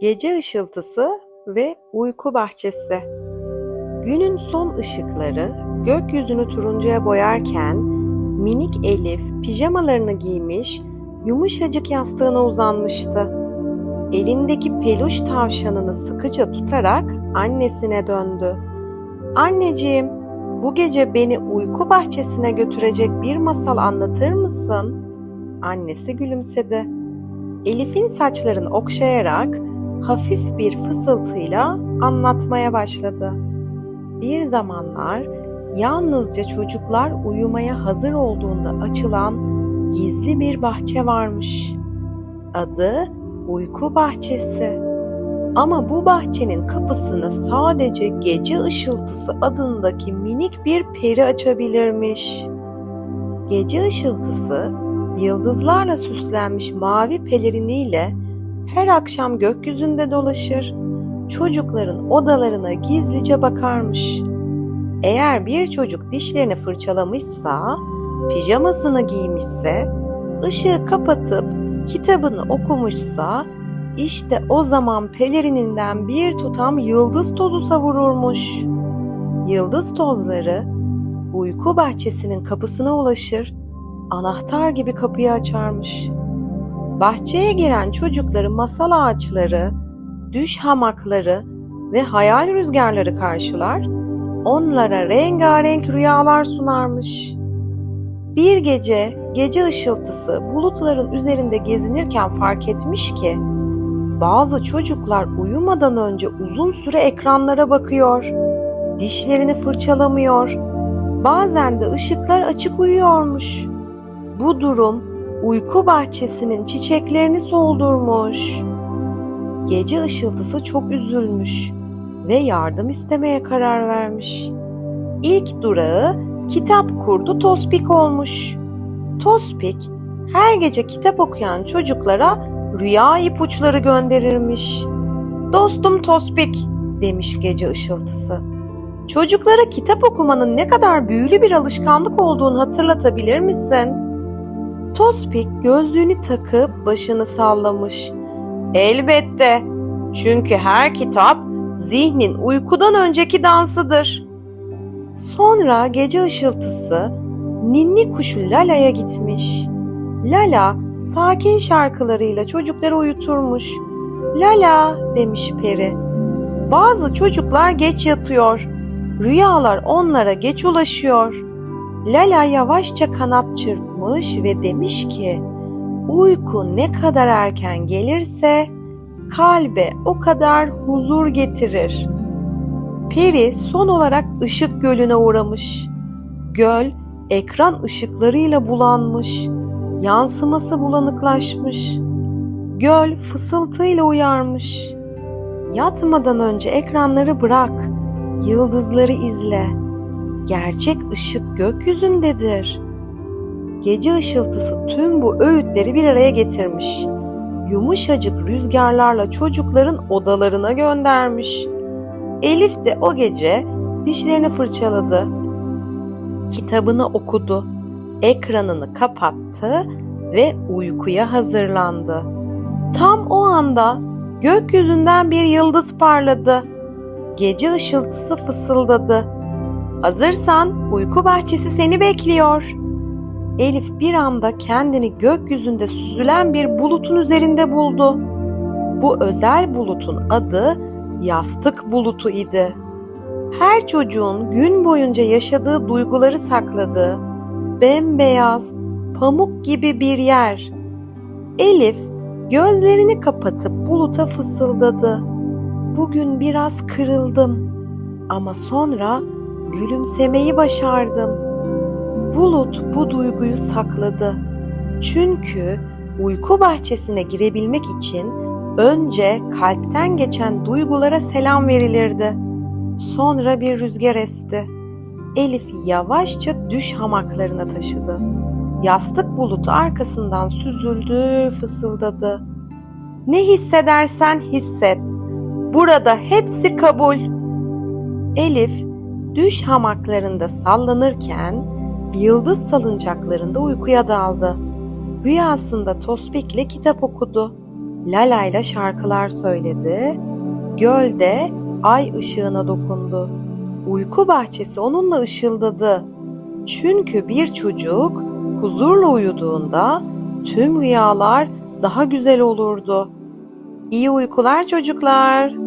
Gece ışıltısı ve uyku bahçesi. Günün son ışıkları gökyüzünü turuncuya boyarken minik Elif pijamalarını giymiş, yumuşacık yastığına uzanmıştı. Elindeki peluş tavşanını sıkıca tutarak annesine döndü. Anneciğim, bu gece beni uyku bahçesine götürecek bir masal anlatır mısın? Annesi gülümsedi. Elif'in saçlarını okşayarak hafif bir fısıltıyla anlatmaya başladı. Bir zamanlar yalnızca çocuklar uyumaya hazır olduğunda açılan gizli bir bahçe varmış. Adı Uyku Bahçesi. Ama bu bahçenin kapısını sadece gece ışıltısı adındaki minik bir peri açabilirmiş. Gece ışıltısı yıldızlarla süslenmiş mavi peleriniyle her akşam gökyüzünde dolaşır, çocukların odalarına gizlice bakarmış. Eğer bir çocuk dişlerini fırçalamışsa, pijamasını giymişse, ışığı kapatıp kitabını okumuşsa, işte o zaman pelerininden bir tutam yıldız tozu savururmuş. Yıldız tozları uyku bahçesinin kapısına ulaşır, anahtar gibi kapıyı açarmış. Bahçeye giren çocukları masal ağaçları, düş hamakları ve hayal rüzgarları karşılar, onlara rengarenk rüyalar sunarmış. Bir gece gece ışıltısı bulutların üzerinde gezinirken fark etmiş ki bazı çocuklar uyumadan önce uzun süre ekranlara bakıyor, dişlerini fırçalamıyor, bazen de ışıklar açık uyuyormuş. Bu durum uyku bahçesinin çiçeklerini soldurmuş. Gece ışıltısı çok üzülmüş ve yardım istemeye karar vermiş. İlk durağı kitap kurdu Tospik olmuş. Tospik her gece kitap okuyan çocuklara rüya ipuçları gönderirmiş. Dostum Tospik demiş gece ışıltısı. Çocuklara kitap okumanın ne kadar büyülü bir alışkanlık olduğunu hatırlatabilir misin? Tospik gözlüğünü takıp başını sallamış. Elbette. Çünkü her kitap zihnin uykudan önceki dansıdır. Sonra gece ışıltısı ninni kuşu Lala'ya gitmiş. Lala sakin şarkılarıyla çocukları uyuturmuş. Lala demiş peri. Bazı çocuklar geç yatıyor. Rüyalar onlara geç ulaşıyor. Lala yavaşça kanat çırpmış ve demiş ki, uyku ne kadar erken gelirse kalbe o kadar huzur getirir. Peri son olarak ışık gölüne uğramış. Göl ekran ışıklarıyla bulanmış, yansıması bulanıklaşmış. Göl fısıltıyla uyarmış. Yatmadan önce ekranları bırak, yıldızları izle. Gerçek ışık gökyüzündedir. Gece ışıltısı tüm bu öğütleri bir araya getirmiş. Yumuşacık rüzgarlarla çocukların odalarına göndermiş. Elif de o gece dişlerini fırçaladı. Kitabını okudu. Ekranını kapattı ve uykuya hazırlandı. Tam o anda gökyüzünden bir yıldız parladı. Gece ışıltısı fısıldadı. Hazırsan uyku bahçesi seni bekliyor. Elif bir anda kendini gökyüzünde süzülen bir bulutun üzerinde buldu. Bu özel bulutun adı yastık bulutu idi. Her çocuğun gün boyunca yaşadığı duyguları sakladığı bembeyaz, pamuk gibi bir yer. Elif gözlerini kapatıp buluta fısıldadı. Bugün biraz kırıldım ama sonra gülümsemeyi başardım. Bulut bu duyguyu sakladı. Çünkü uyku bahçesine girebilmek için önce kalpten geçen duygulara selam verilirdi. Sonra bir rüzgar esti. Elif yavaşça düş hamaklarına taşıdı. Yastık bulutu arkasından süzüldü, fısıldadı. Ne hissedersen hisset. Burada hepsi kabul. Elif düş hamaklarında sallanırken yıldız salıncaklarında uykuya daldı. Rüyasında Tospik'le kitap okudu. Lalayla şarkılar söyledi. Gölde ay ışığına dokundu. Uyku bahçesi onunla ışıldadı. Çünkü bir çocuk huzurla uyuduğunda tüm rüyalar daha güzel olurdu. İyi uykular çocuklar.